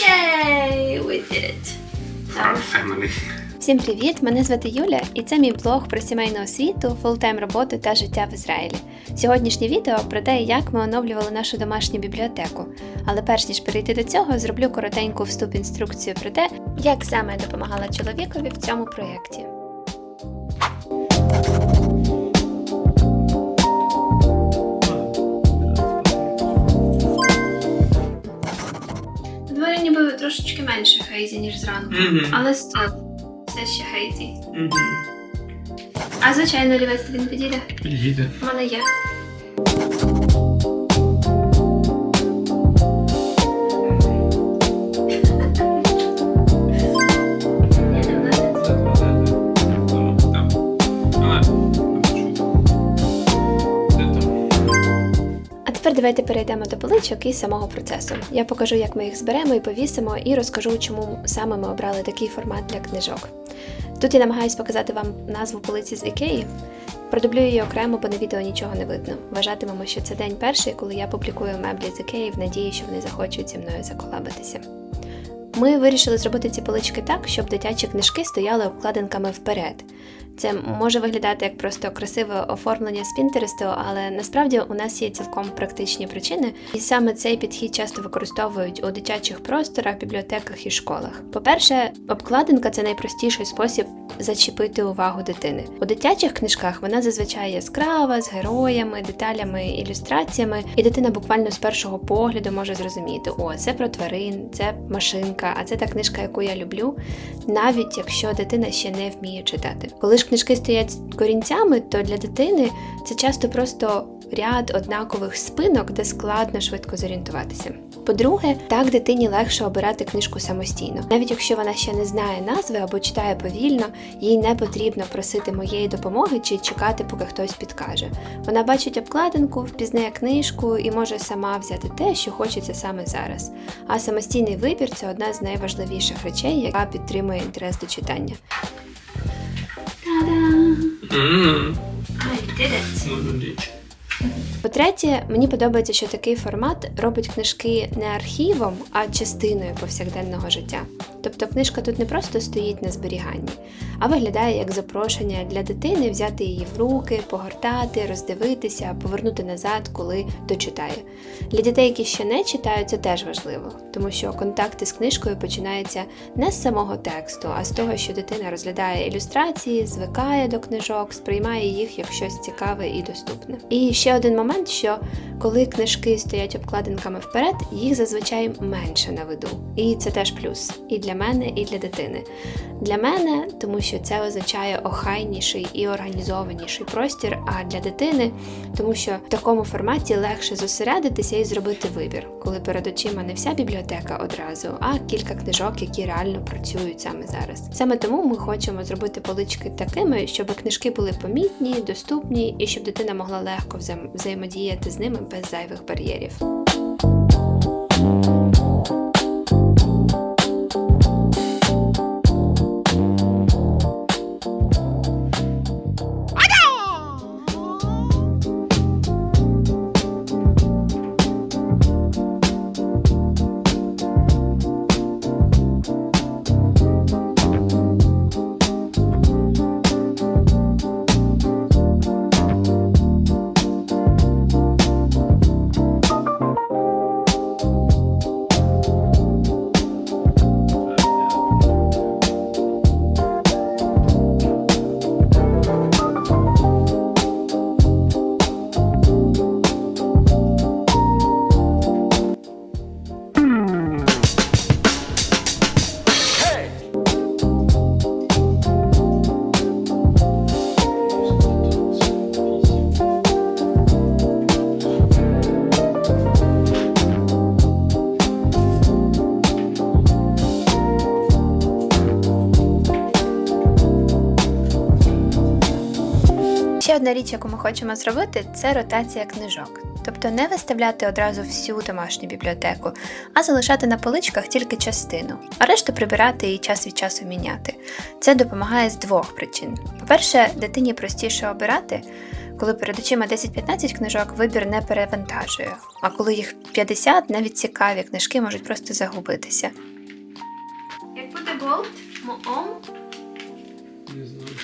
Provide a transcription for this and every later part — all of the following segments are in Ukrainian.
Yay! We did it! Our family. Всім привіт! Мене звати Юля, і це мій блог про сімейну освіту, фултайм роботу та життя в Ізраїлі. Сьогоднішнє відео про те, як ми оновлювали нашу домашню бібліотеку. Але перш ніж перейти до цього, зроблю коротеньку вступ інструкцію про те, як саме я допомагала чоловікові в цьому проєкті. Ніби трошечки менше хейзі, ніж зранку, Мгм. але стоп, все ще хейзі. Мгм. А звичайно, олівець він підійде. Підійде. У мене є. Давайте перейдемо до поличок і самого процесу. Я покажу, як ми їх зберемо і повісимо, і розкажу, чому саме ми обрали такий формат для книжок. Тут я намагаюсь показати вам назву полиці з Ікеї. Продублю її окремо, бо на відео нічого не видно. Вважатимемо, що це день перший, коли я публікую меблі з Ікеї в надії, що вони захочуть зі мною заколабитися. Ми вирішили зробити ці полички так, щоб дитячі книжки стояли обкладинками вперед. Це може виглядати як просто красиве оформлення з Пінтересту, але насправді у нас є цілком практичні причини, і саме цей підхід часто використовують у дитячих просторах, бібліотеках і школах. По-перше, обкладинка це найпростіший спосіб зачепити увагу дитини. У дитячих книжках вона зазвичай яскрава, з героями, деталями, ілюстраціями, і дитина буквально з першого погляду може зрозуміти: о, це про тварин, це машинка, а це та книжка, яку я люблю, навіть якщо дитина ще не вміє читати. Коли ж книжки стоять корінцями, то для дитини це часто просто ряд однакових спинок, де складно швидко зорієнтуватися. По-друге, так дитині легше обирати книжку самостійно. Навіть якщо вона ще не знає назви або читає повільно, їй не потрібно просити моєї допомоги чи чекати, поки хтось підкаже. Вона бачить обкладинку, впізнає книжку і може сама взяти те, що хочеться саме зараз. А самостійний вибір це одна з найважливіших речей, яка підтримує інтерес до читання. Та-дам! Мгм. I did it! По-третє, мені подобається, що такий формат робить книжки не архівом, а частиною повсякденного життя. Тобто книжка тут не просто стоїть на зберіганні, а виглядає як запрошення для дитини взяти її в руки, погортати, роздивитися, повернути назад, коли дочитає. Для дітей, які ще не читають, це теж важливо, тому що контакти з книжкою починаються не з самого тексту, а з того, що дитина розглядає ілюстрації, звикає до книжок, сприймає їх як щось цікаве і доступне. І ще один момент, що коли книжки стоять обкладинками вперед, їх зазвичай менше на виду. І це теж плюс і для мене, і для дитини. Для мене, тому що це означає охайніший і організованіший простір, а для дитини, тому що в такому форматі легше зосередитися і зробити вибір, коли перед очима не вся бібліотека одразу, а кілька книжок, які реально працюють саме зараз. Саме тому ми хочемо зробити полички такими, щоб книжки були помітні, доступні і щоб дитина могла легко взаєм- взаємодіяти з ними без зайвих бар'єрів. Одна річ, яку ми хочемо зробити, це ротація книжок. Тобто не виставляти одразу всю домашню бібліотеку, а залишати на поличках тільки частину, а решту прибирати і час від часу міняти. Це допомагає з двох причин. По-перше, дитині простіше обирати, Коли перед очима 10-15 книжок, вибір не перевантажує. А коли їх 50, навіть цікаві книжки можуть просто загубитися. Як буде болт? Моом? Не знаю.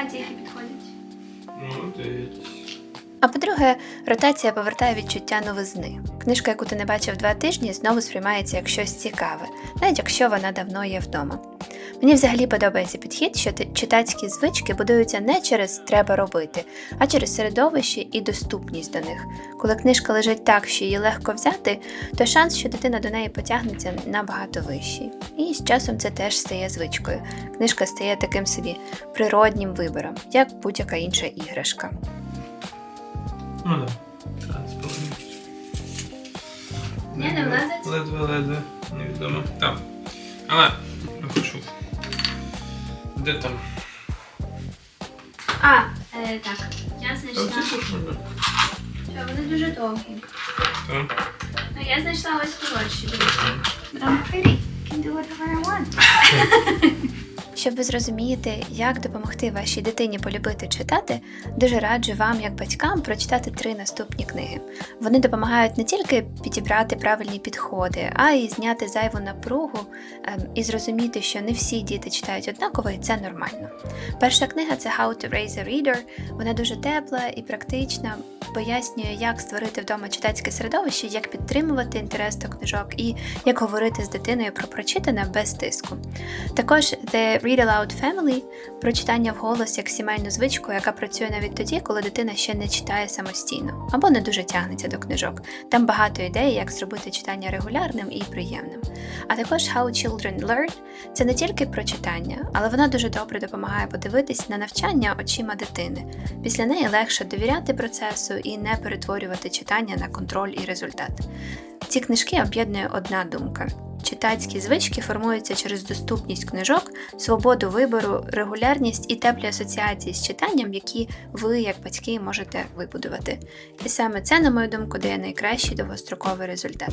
А я які підходять. Молодець. А по-друге, ротація повертає відчуття новизни. Книжка, яку ти не бачив два тижні, знову сприймається як щось цікаве, навіть якщо вона давно є вдома. Мені взагалі подобається підхід, що читацькі звички будуються не через треба робити, а через середовище і доступність до них. Коли книжка лежить так, що її легко взяти, то шанс, що дитина до неї потягнеться, набагато вищий. І з часом це теж стає звичкою. Книжка стає таким собі природнім вибором, як будь-яка інша іграшка. Ну да. Транспорт. Не влазить? Ледве-ледве. Невідомо. Так. Але. Де там? А, е, так. Я Там знайшла. ці сушні? Що, вони дуже довгі. Так. Ну, я знайшла ось коротші, дивіться. But I'm pretty. Can do whatever I want. Щоб ви зрозумієте, як допомогти вашій дитині полюбити читати, дуже раджу вам, як батькам, прочитати три наступні книги. Вони допомагають не тільки підібрати правильні підходи, а й зняти зайву напругу ем, і зрозуміти, що не всі діти читають однаково, і це нормально. Перша книга це How to Raise a Reader. Вона дуже тепла і практична, пояснює, як створити вдома читацьке середовище, як підтримувати інтерес до книжок і як говорити з дитиною про прочитане без тиску. Також The Read Aloud Family про читання вголос як сімейну звичку, яка працює навіть тоді, коли дитина ще не читає самостійно або не дуже тягнеться до книжок. Там багато ідей, як зробити читання регулярним і приємним. А також How Children Learn це не тільки про читання, але вона дуже добре допомагає подивитись на навчання очима дитини. Після неї легше довіряти процесу і не перетворювати читання на контроль і результат. Ці книжки об'єднує одна думка. Читацькі звички формуються через доступність книжок, свободу вибору, регулярність і теплі асоціації з читанням, які ви, як батьки, можете вибудувати. І саме це, на мою думку, дає найкращий довгостроковий результат.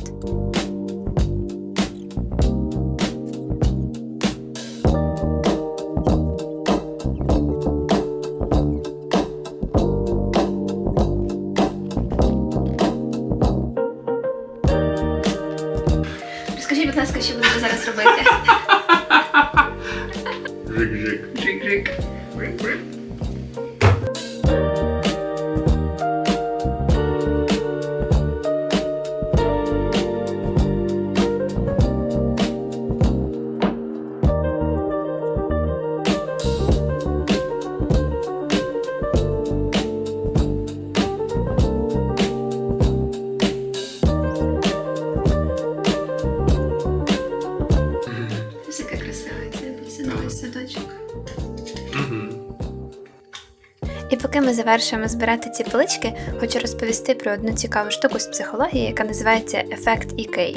Ми завершуємо збирати ці полички, хочу розповісти про одну цікаву штуку з психології, яка називається ефект EK.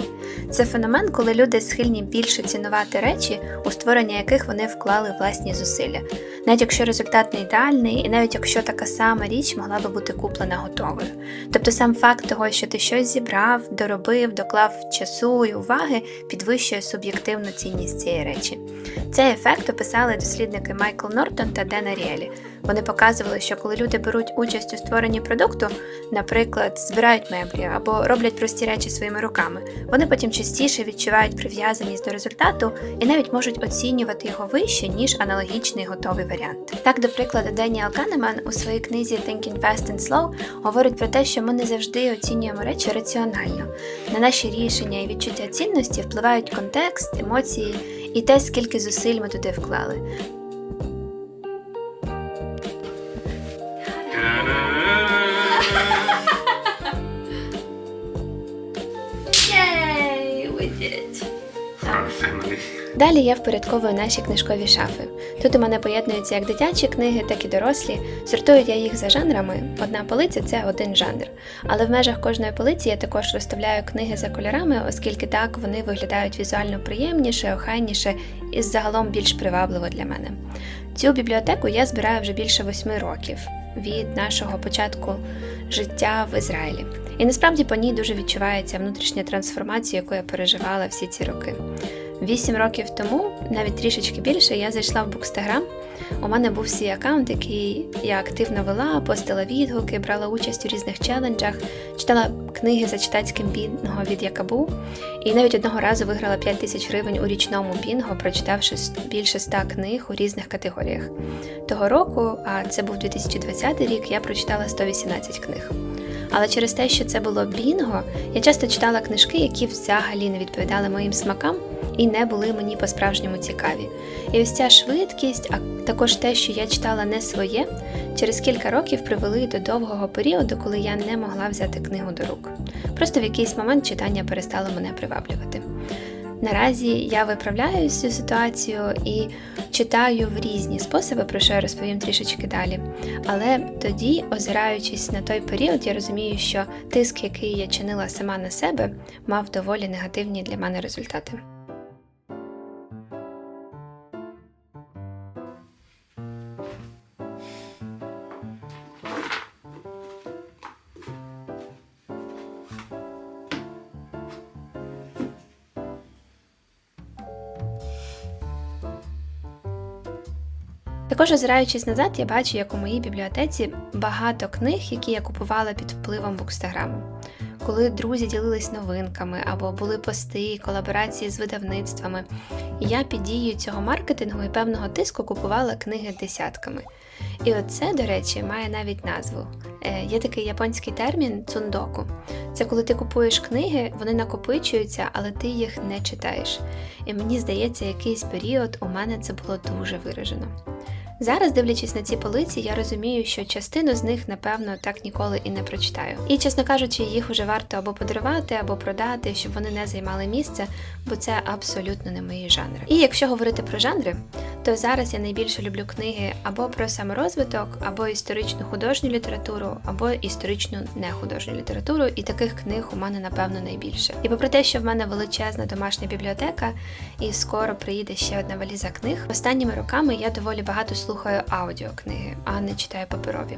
Це феномен, коли люди схильні більше цінувати речі, у створення яких вони вклали власні зусилля, навіть якщо результат не ідеальний, і навіть якщо така сама річ могла би бути куплена готовою. Тобто сам факт того, що ти щось зібрав, доробив, доклав часу і уваги, підвищує суб'єктивну цінність цієї речі. Цей ефект описали дослідники Майкл Нортон та Дена Ріелі. Вони показували, що коли люди беруть участь у створенні продукту, наприклад, збирають меблі або роблять прості речі своїми руками, вони потім частіше відчувають прив'язаність до результату і навіть можуть оцінювати його вище, ніж аналогічний готовий варіант. Так, до прикладу, Деніел Канеман у своїй книзі Thinking Fast and Slow говорить про те, що ми не завжди оцінюємо речі раціонально. На наші рішення і відчуття цінності впливають контекст, емоції і те, скільки зусиль ми туди вклали. Family. Далі я впорядковую наші книжкові шафи. Тут у мене поєднуються як дитячі книги, так і дорослі. Сортую я їх за жанрами. Одна полиця це один жанр. Але в межах кожної полиці я також розставляю книги за кольорами, оскільки так вони виглядають візуально приємніше, охайніше і загалом більш привабливо для мене. Цю бібліотеку я збираю вже більше восьми років від нашого початку життя в Ізраїлі. І насправді по ній дуже відчувається внутрішня трансформація, яку я переживала всі ці роки. Вісім років тому, навіть трішечки більше, я зайшла в Букстаграм. У мене був свій аккаунт, який я активно вела, постила відгуки, брала участь у різних челенджах, читала книги за читацьким бінго від Якабу, і навіть одного разу виграла 5 тисяч гривень у річному бінго, прочитавши більше 100 книг у різних категоріях. Того року, а це був 2020 рік, я прочитала 118 книг. Але через те, що це було бінго, я часто читала книжки, які взагалі не відповідали моїм смакам і не були мені по-справжньому цікаві. І ось ця швидкість, а також те, що я читала не своє, через кілька років привели до довгого періоду, коли я не могла взяти книгу до рук. Просто в якийсь момент читання перестало мене приваблювати. Наразі я виправляю цю ситуацію і читаю в різні способи, про що я розповім трішечки далі. Але тоді, озираючись на той період, я розумію, що тиск, який я чинила сама на себе, мав доволі негативні для мене результати. Також озираючись назад, я бачу, як у моїй бібліотеці багато книг, які я купувала під впливом букстаграму. Коли друзі ділились новинками або були пости, колаборації з видавництвами, я під дією цього маркетингу і певного тиску купувала книги десятками. І оце, до речі, має навіть назву. Е, є такий японський термін цундоку. Це коли ти купуєш книги, вони накопичуються, але ти їх не читаєш. І мені здається, якийсь період у мене це було дуже виражено. Зараз, дивлячись на ці полиці, я розумію, що частину з них, напевно, так ніколи і не прочитаю. І, чесно кажучи, їх уже варто або подарувати, або продати, щоб вони не займали місце, бо це абсолютно не мої жанри. І якщо говорити про жанри, то зараз я найбільше люблю книги або про саморозвиток, або історичну художню літературу, або історичну нехудожню літературу, і таких книг у мене напевно найбільше. І попри те, що в мене величезна домашня бібліотека, і скоро приїде ще одна валіза книг, останніми роками я доволі багато слухаю аудіокниги, а не читаю паперові.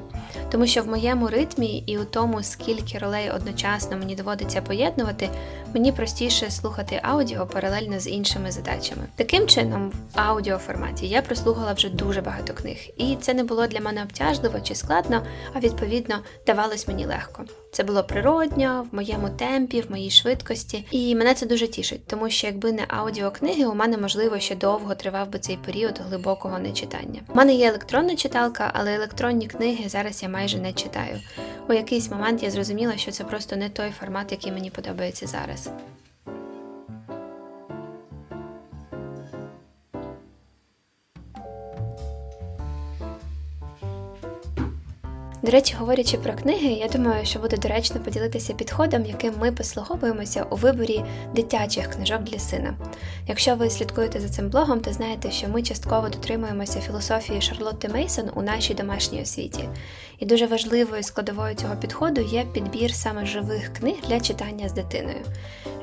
Тому що в моєму ритмі і у тому, скільки ролей одночасно мені доводиться поєднувати, мені простіше слухати аудіо паралельно з іншими задачами. Таким чином, в аудіоформаті я прослухала вже дуже багато книг, і це не було для мене обтяжливо чи складно, а відповідно давалось мені легко. Це було природньо, в моєму темпі, в моїй швидкості, і мене це дуже тішить, тому що якби не аудіокниги, у мене можливо ще довго тривав би цей період глибокого нечитання. У мене є електронна читалка, але електронні книги зараз я майже не читаю. У якийсь момент я зрозуміла, що це просто не той формат, який мені подобається зараз. До речі, говорячи про книги, я думаю, що буде доречно поділитися підходом, яким ми послуговуємося у виборі дитячих книжок для сина. Якщо ви слідкуєте за цим блогом, то знаєте, що ми частково дотримуємося філософії Шарлотти Мейсон у нашій домашній освіті. І дуже важливою складовою цього підходу є підбір саме живих книг для читання з дитиною.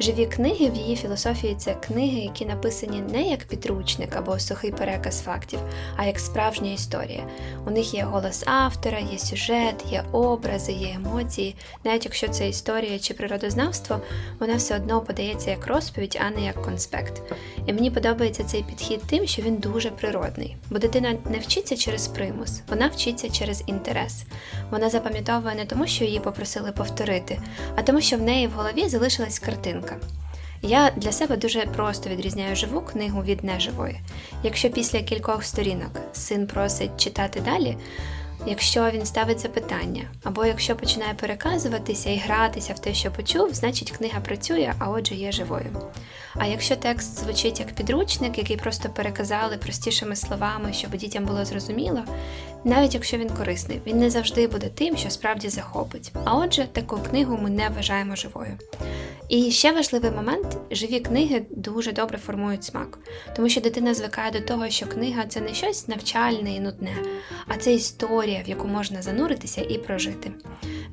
Живі книги в її філософії це книги, які написані не як підручник або сухий переказ фактів, а як справжня історія. У них є голос автора, є сюжет, є образи, є емоції. Навіть якщо це історія чи природознавство, вона все одно подається як розповідь, а не як конспект. І мені подобається цей підхід тим, що він дуже природний, бо дитина не вчиться через примус, вона вчиться через інтерес. Вона запам'ятовує не тому, що її попросили повторити, а тому, що в неї в голові залишилась картинка. Я для себе дуже просто відрізняю живу книгу від неживої. Якщо після кількох сторінок син просить читати далі, якщо він ставить запитання, або якщо починає переказуватися і гратися в те, що почув, значить книга працює, а отже є живою. А якщо текст звучить як підручник, який просто переказали простішими словами, щоб дітям було зрозуміло, навіть якщо він корисний, він не завжди буде тим, що справді захопить. А отже, таку книгу ми не вважаємо живою. І ще важливий момент: живі книги дуже добре формують смак, тому що дитина звикає до того, що книга це не щось навчальне і нудне, а це історія, в яку можна зануритися і прожити.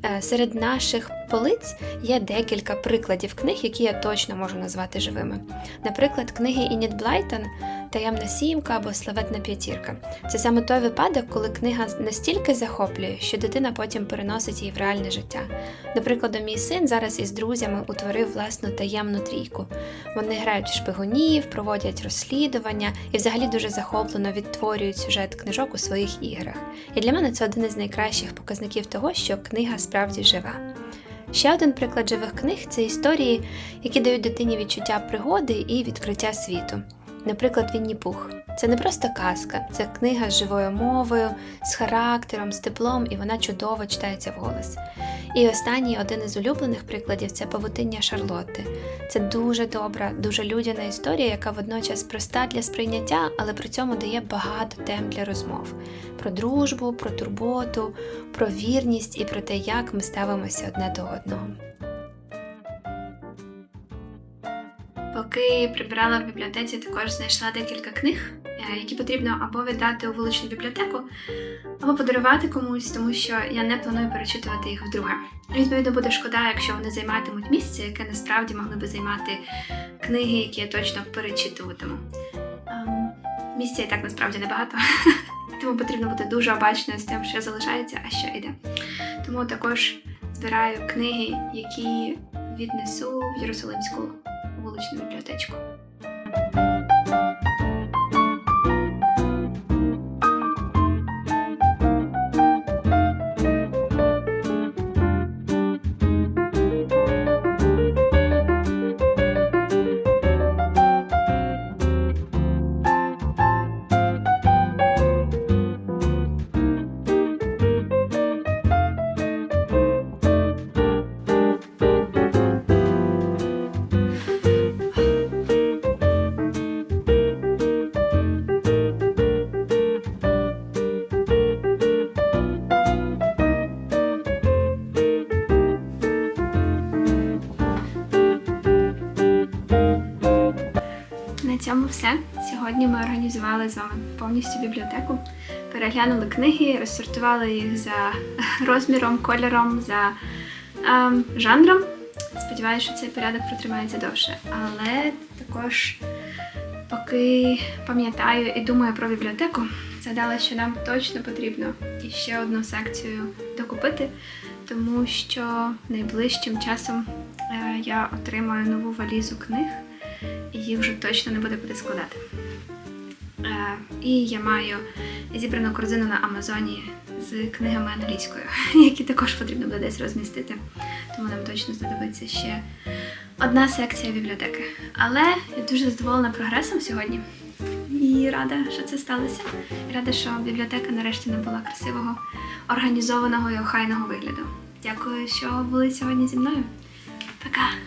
Е, Серед наших полиць є декілька прикладів книг, які я точно можу назвати живими. Наприклад, книги Ініт Блайтон Таємна сімка або Славетна п'ятірка. Це саме той випадок, коли книга настільки захоплює, що дитина потім переносить її в реальне життя. До прикладу, мій син зараз із друзями утворив власну таємну трійку. Вони грають в шпигунів, проводять розслідування і взагалі дуже захоплено відтворюють сюжет книжок у своїх іграх. І для мене це один із найкращих показників того, що книга справді жива. Ще один приклад живих книг це історії, які дають дитині відчуття пригоди і відкриття світу. Наприклад, Вінні Пух. Це не просто казка, це книга з живою мовою, з характером, з теплом, і вона чудово читається вголос. І останній один із улюблених прикладів це павутиння Шарлотти. Це дуже добра, дуже людяна історія, яка водночас проста для сприйняття, але при цьому дає багато тем для розмов: про дружбу, про турботу, про вірність і про те, як ми ставимося одне до одного. Поки прибирала в бібліотеці, також знайшла декілька книг, е, які потрібно або віддати у вуличну бібліотеку, або подарувати комусь, тому що я не планую перечитувати їх вдруге. Відповідно, буде шкода, якщо вони займатимуть місце, яке насправді могли би займати книги, які я точно перечитуватиму. Ем, Місця і так насправді небагато, тому потрібно бути дуже обачною з тим, що залишається, а що йде. Тому також збираю книги, які віднесу в Єрусалимську вуличну бібліотечку. З вами повністю бібліотеку, переглянули книги, розсортували їх за розміром, кольором, за ем, жанром. Сподіваюся, що цей порядок протримається довше. Але також, поки пам'ятаю і думаю про бібліотеку, згадала, що нам точно потрібно ще одну секцію докупити, тому що найближчим часом е, я отримаю нову валізу книг і їх вже точно не буде куди складати. Е, і я маю зібрану корзину на Амазоні з книгами англійською, які також потрібно буде десь розмістити. Тому нам точно знадобиться ще одна секція бібліотеки. Але я дуже задоволена прогресом сьогодні. І рада, що це сталося. І рада, що бібліотека нарешті набула красивого, організованого і охайного вигляду. Дякую, що були сьогодні зі мною. Пока!